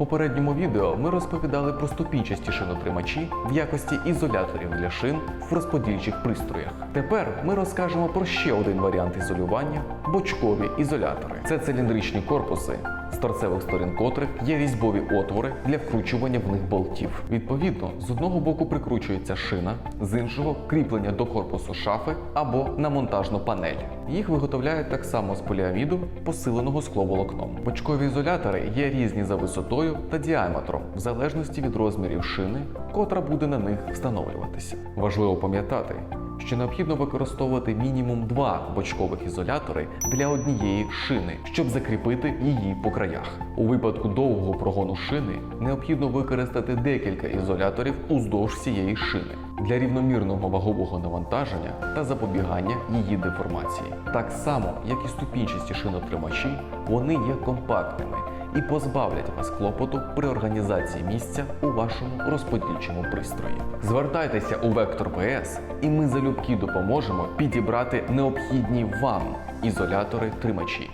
попередньому відео ми розповідали про ступінчасті шинотримачі в якості ізоляторів для шин в розподільчих пристроях. Тепер ми розкажемо про ще один варіант ізолювання бочкові ізолятори. Це циліндричні корпуси, торцевих сторін котрих є різьбові отвори для вкручування в них болтів. Відповідно, з одного боку прикручується шина, з іншого кріплення до корпусу шафи або на монтажну панель. Їх виготовляють так само з поліаміду, посиленого скловолокном. Бочкові ізолятори є різні за висотою та діаметром, в залежності від розмірів шини, котра буде на них встановлюватися. Важливо пам'ятати, що необхідно використовувати мінімум два бочкових ізолятори для однієї шини, щоб закріпити її по краях. У випадку довгого прогону шини необхідно використати декілька ізоляторів уздовж всієї шини для рівномірного вагового навантаження та запобігання її деформації. Так само, як і ступінчасті шинотримачі, вони є компактними і позбавлять вас клопоту при організації місця у вашому розподільчому пристрої. Звертайтеся у Вектор ВС, і ми залюбки допоможемо підібрати необхідні вам ізолятори тримачі.